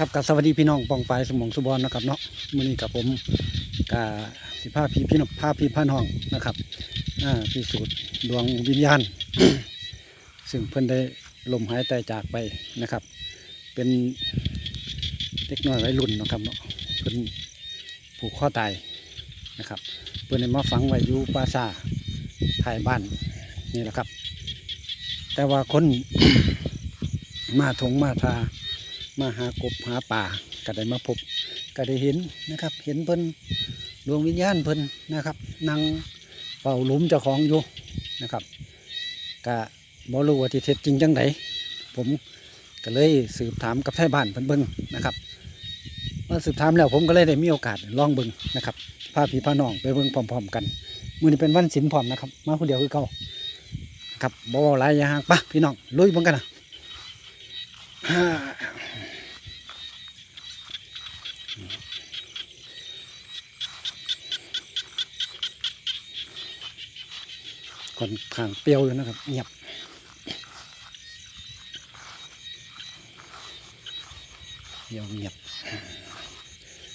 ครับกับสวัสดีพี่น้องปองปายสมองสุบอลนะครับเนาะมือนี้กับผมกาสิพาพี่พี่น้องพาพี่พาน้องนะครับอ่าพิสูจน์ดวงวิญญาณ ซึ่งเพิ่นได้ลมหายใจจากไปนะครับ เป็นเด็กน้อยวัยรุ่นนะครับเนาะเพิ่นผูกข้อตายนะครับ เพิ่นได้มาฝังไว้อยู่ปราสาทท้ายบ้านนี่แหละครับ แต่ว่าคนมาทงมาทา มาหากบหาป่าก็ได้มาพบก็ได้เห็นนะครับ เห็นเพิ่นดวงวิญญาณเพิ่นนะครับนั่งเฝ้าหลุมเจ้าของอยู่นะครับก็บ่รู้ว่าที่เท็จจริงจังไดผมก็เลยสืบถามกับไทยบ้านเพิ่นเบิ่งนะครับเมื่อสืบถามแล้วผมก็เลยได้มีโอกาสลองเบิ่งนะครับพาพี่พาน้องไปเบิ่งพร้อมๆกันมื้อนี้เป็นวันศีลพร้อมนะครับ มาคนเดียวคือเก่าครับบ่เว้าหลายอย่าห่างปะพี่น้องลุยเบิ่งกันนะ อนข้างเปรี้ยวอยู่นะครับ เงียบเงียบเงียบ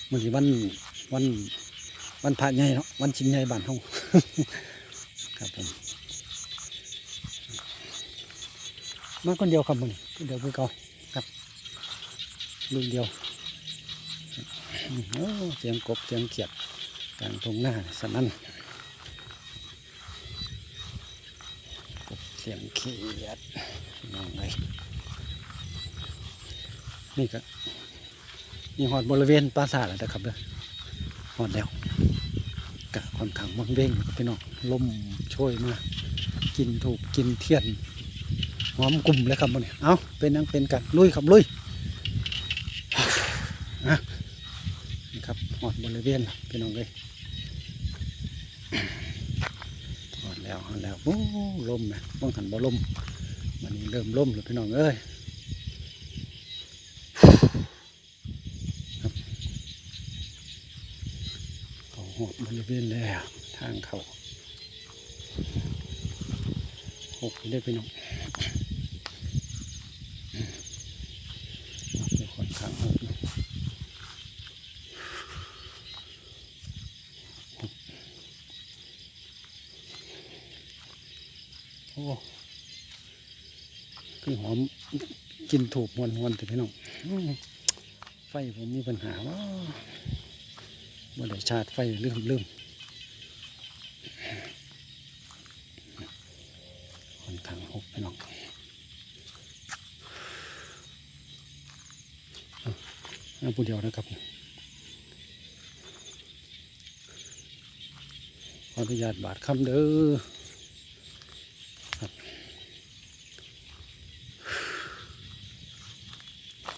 มือวันวันวันพระใหญ่เนาะวันชินใหญ่บ้านเฮาครับผมมาคนเดียวครับมึงคนเดียวคือเก่าครับลุยเดียวเสียงกบเสียงเขียดกลางทงหน้าสนั่น เสียงเขียดน้องเลยนี่ก็นี่หอดบริเวณปราสาทแล้วนะครับเด้อหอดแล้วกะค่อนข้างมังเว้งครับพี่น้องลมโชยมากินถูกกินเทียนหอมกลุ่มเลยครับมันเอาเป็นนังเป็นกันลุยครับลุยนะนี่ครับหอดบริเวณแล้วพี่น้องเลย หอด แล้วแล้วโอ้ลมนะบ้องหันบ่ลมมันเริ่มลมเลยพี่น้องเอ้ยครับเขาหอบบริเวณแล้วทางเขาหกได้พี่น้องเดี๋ยวค่อนข้างหกนะ โอ้คือหอมกินถูกมวนวนแต่พี่น้องไฟผมมีปัญหาว่าบ่ได้ชาร์จไฟลืมลืมค่อนข้างหกพี่น้องเอาเอาผู้เดียวนะครับขออนุญาตบาดคำเด้อครับ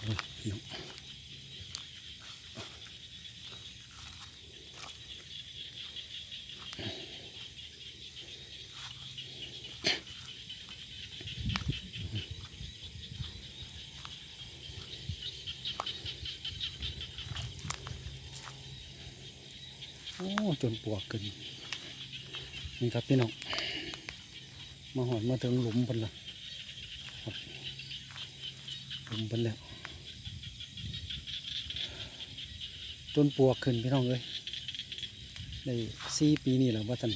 โอ้ยพี่น้อง จนปวกขึ้น นี่ครับพี่น้อง มาหอดมาถึงหลุมเพิ่นละหลุมเพิ่นแล้ว ต้นปวกขึ้นพี่น้องเลยได้สี่ปีนี่แล้วว่าท่าน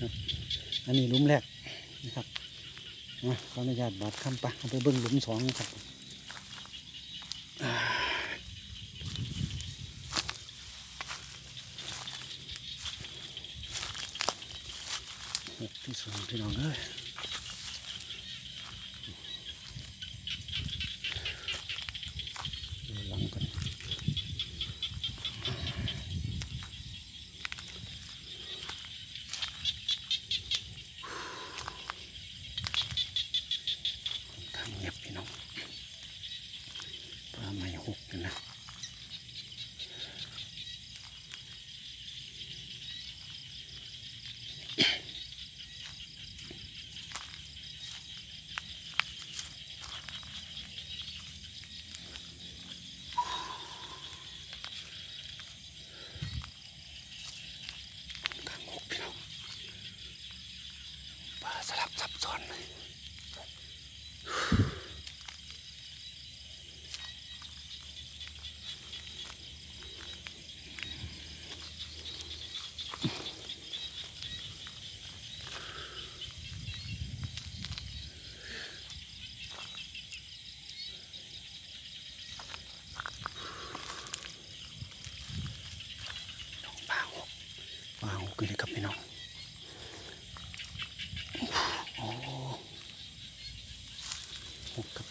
ครับอันนี้หลุมแรกนะครับมาขออนุญาตบาดคำปะเอาไปเบิ้งหลุมสองครับอ่าหกที่ สองพี่น้องเอ้ยดูหลังก่อนค่อนข้างเงียบพี่น้องปลาไม่หกเลยนะ ทางหกพี่น้องปลา สลับซับซ้อนเลย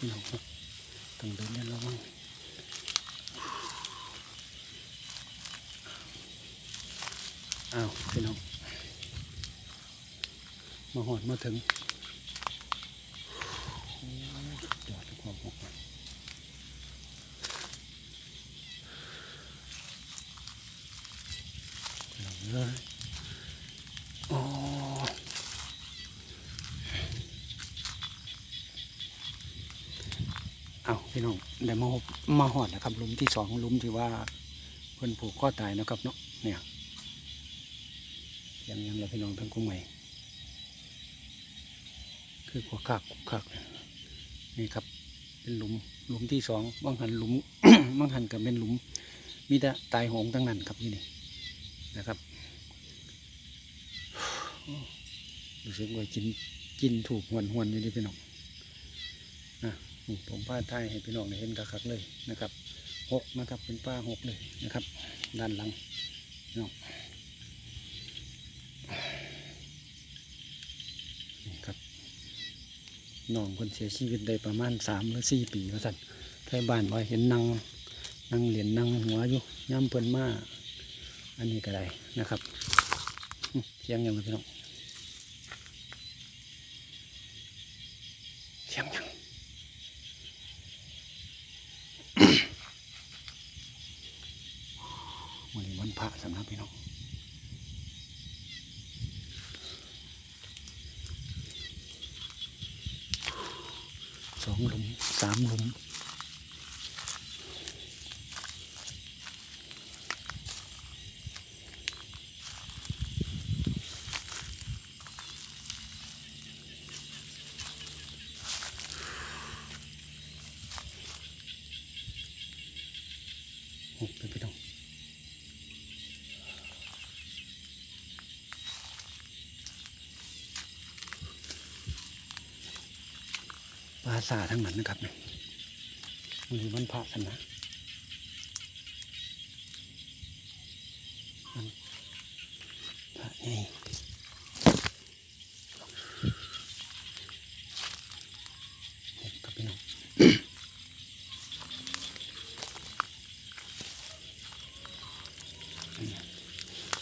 พี่น้องต้องเดินเดินระวัง อ้าวพี่น้อง มาหอดมาถึงโอ้ยสุดทุกความหกมันพี่น้องเลยอ๋อเอาพี่น้องได้มาหบมาหอดนะครับลุมที่สองลุมที่ว่าเพิ่นผูกข้อตายนะครับเนาะเนี่ย ยังยังเราพี่น้องทั้งกุ้งใหม่ คือขวคักขวคักนี่ครับ เป็นหลุมหลุมที่สองบางหันหลุมบางหันก็เป็นหลุม มีแต่ตายโหงทั้งนั้นครับนี่นี่นะครับรู้สึกว่ากินกินถูกหวนหวนอยู่นี่พี่น้องนี่ผมผ้าไทยให้พี่น้องเห็นกระคักเลยนะครับหกนะครับเป็นป้าหกเลยนะครับ ด้านหลังพี่น้องนี่ครับ น้องคนเสียชีวิตได้ประมาณสามหรือสี่ปีว่าสั่นไทยบ้านว่าเห็นนังนั่งเหรียญนั่งหัวอยู่ย่ำเพิ่นมาอันนี้ก็ได้นะครับเสียงยังเลยพี่น้องเสียงยังวันนี้วันพระสำนักพี่น้องสองหลุม สามหลุมหกเลยพี่น้อง ปราสาทั้งนั้นนะครับมันคือวันพระกันนะพระไงเห็นครับพี่น้อง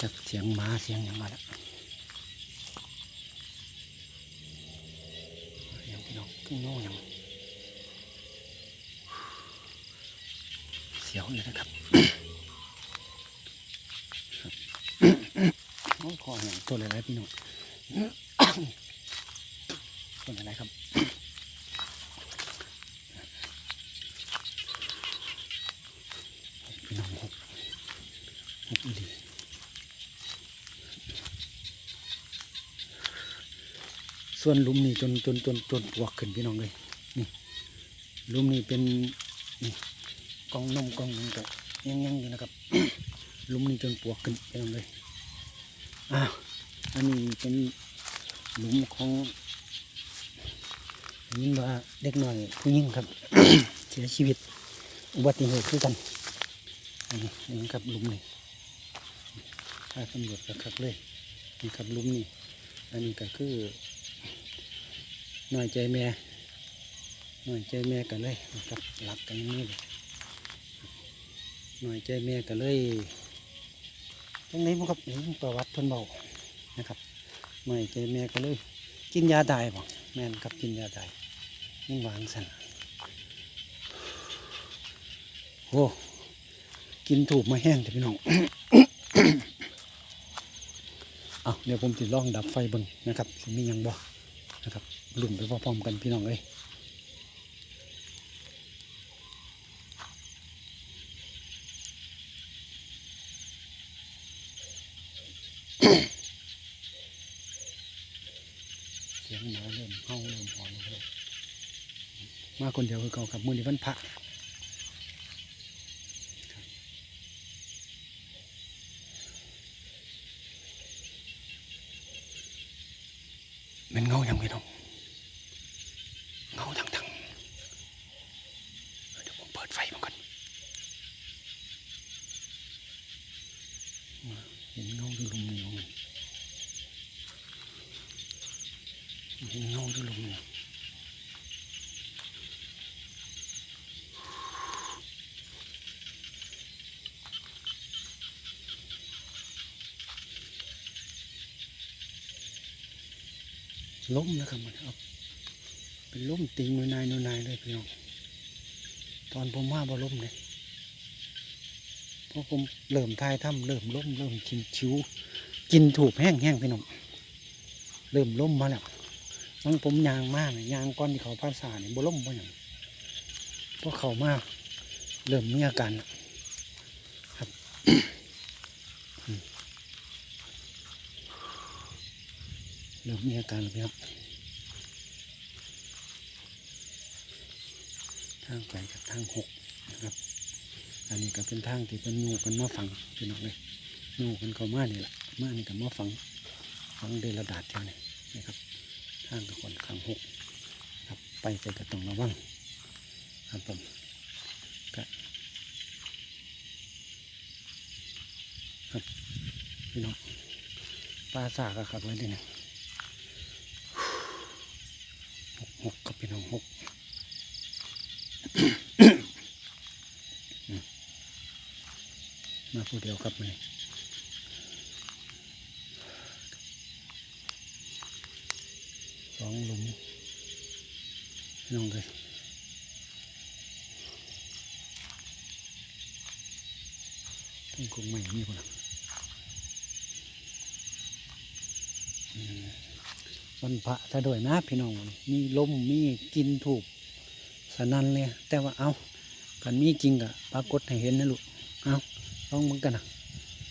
จากเสียงหมาเสียงหยังมาแล้ว ยังพี่น้องขึ้นโน่ยังเสียวเลยนะครับโอ้คอแห้งตัวอะไรพี่น้องตัวอะไรครับ พี่น้องหกหกอีหลี ส่วนลุมนี่จนจนจนจนปวกขึ้นพี่น้องเลยนี่ลุมนี่เป็นนี่กองนมกองนึงก็ยังยังอยู่นะครับ ลุมนี้จนปวกขึ้นไปหมดเลยอ้าวอันนี้เป็นหลุมของยินว่าเด็กหน่อยผู้หญิงครับ เสียชีวิตอุบัติเหตุคือกันอันนี้นนี้ครับลุมนี่ถ้าตำรวจก็คักเลยนี่ครับลุมนี่อันนี้ก็คือ น้อยใจแม่น้อยใจแม่กันเลยนะครับหลักกันง่างนี้เลยหน่อยใจแม่ก็เลยตรงนี้มันครับนี่ประวัติเพิ่นเบานะครับหน่อยใจแม่ก็เลย กินยาตายบ่แม่นครับกินยาตายนี่วางสันโอ้กินถูกมาแห้งแต่พี่น้องเอาเดี๋ยวผมจะลองดับไฟบิ่งนะครับมียังบ่นะครับ ลุ่นไปพร้อมๆกันพี่น้องเอ้ยเสียงหมาเริ่มเข้าเริ่มหอนเลยมาคนเดียวคือเก่ากับมือนี้วันพระ เห็นเงาที่ลมเงาเห็นเงาที่ลมเงาล้มนะครับมันครัเป็นล้มตีงหนนายนูนายเลยพี่น้องตอนผมว่าบ่ล้มเลย ผมเริ่มทายถ้ำเริ่มล้มเริ่มชินชิวกินถูกแห้งแห้งพี่น้องเริ่มล้มมาแล้วบางผมยางมากยางก้อนที่เขาภาษาเนี่ยบ่ล้มบ่อย่างเพราะเขามากเริ่มมีอาการแล้วครับอืมเริ่มมีอาการแล้วครับทางไปกับทางหกนะครับ อันนี้ก็เป็นทางที่เป็นงูกันมาฝังพี่น้องเลยงูกันเขามานี่แหละมานี่ก็มาฝังฝังเดลดาดเท่านี้นะครับทางกับคนข้างหกครับไปใจก็ต้องระวังครับผมก็ครับพี่น้องปลาสากะครับไว้ดิเนี่ยหกหกครับพี่น้องหก มา ผู้เดียวครับมันสองหลุมพี่น้องเลยต้องคงไม่มีคนละมวันพระซะด้วยนะพี่น้อง มีลมมีกินถูกสนันเลย แต่ว่าเอากันมีจริงกะปรากฏให้เห็นนะลูกเอา ลองเบิ่งกันนะ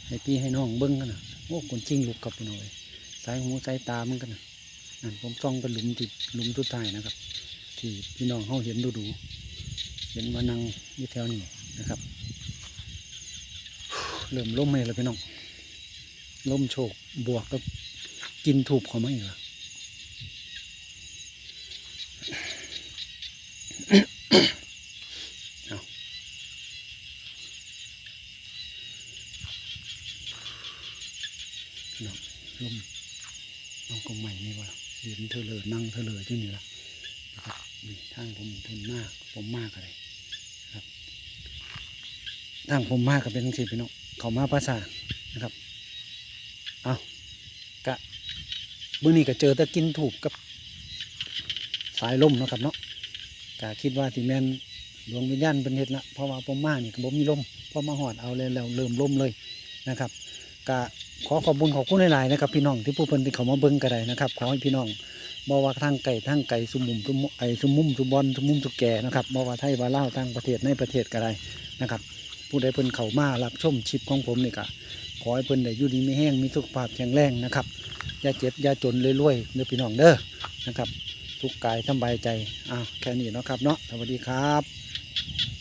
ให้พี่ให้น้องเบิ่งกันนะโอ้คนจริงลูกกับพี่น้อยสายหูสายตามันกันนะนั่นผมส่องเป็นหลุมติดหลุมทุดท้ายนะครับ ที่พี่น้องเขาเห็นดูดูๆเห็นมานั่งยู่แถวนี้นะครับ เริ่มล่มเลยแล้วพี่น้องล่มโชคบวกกับกินถูกเขาไหมเหรอ เอาพี่น้องล่ม นี่วะเห็นเธอเลยนั่งเธอเลยที่นี่ละนะครับนี่ทางผมทนมากผมมากอะไรครับทางผมมากก็เป็นทั้งสิพี่น้องเขามาภาษานะครับเอากะเมื่อนี้ก็เจอแต่กินถูกกับสายลมนะครับเนาะกะคิดว่าที่แม่นดวงวิญญาณเป็นเห็ดละเพราะว่าผมมานี่ก็บ่มีลมพอมาหอดเอาเลยแล้วเริ่มลมเลยนะครับกะ ขอขอบคุญขอบคุณหลายๆนะครับพี่น้องที่ผู้เพิ่นที่เขามาเบิ่งก็ได้นะครับ ขอให้พี่น้องบ่ว่าทางไก่ทางไก่สุมุมสุมไอสุมุมสุบอลสุมุมสุแก่นะครับบ่ว่าไทยว่าลาวต่างประเทศในประเทศก็ได้นะครับ ผู้ใดเพิ่นเข้ามารับชมชิปของผมนี่ก็ขอให้เพิ่นได้อยู่ดีไม่แห้งมีสุขภาพแข็งแรงนะครับอย่าเจ็บอย่าจนรวยๆเด้อพี่น้องเด้อนะครับทุกกายสบายใจอะแค่นี้เนาะครับเนาะสวัสดีครับ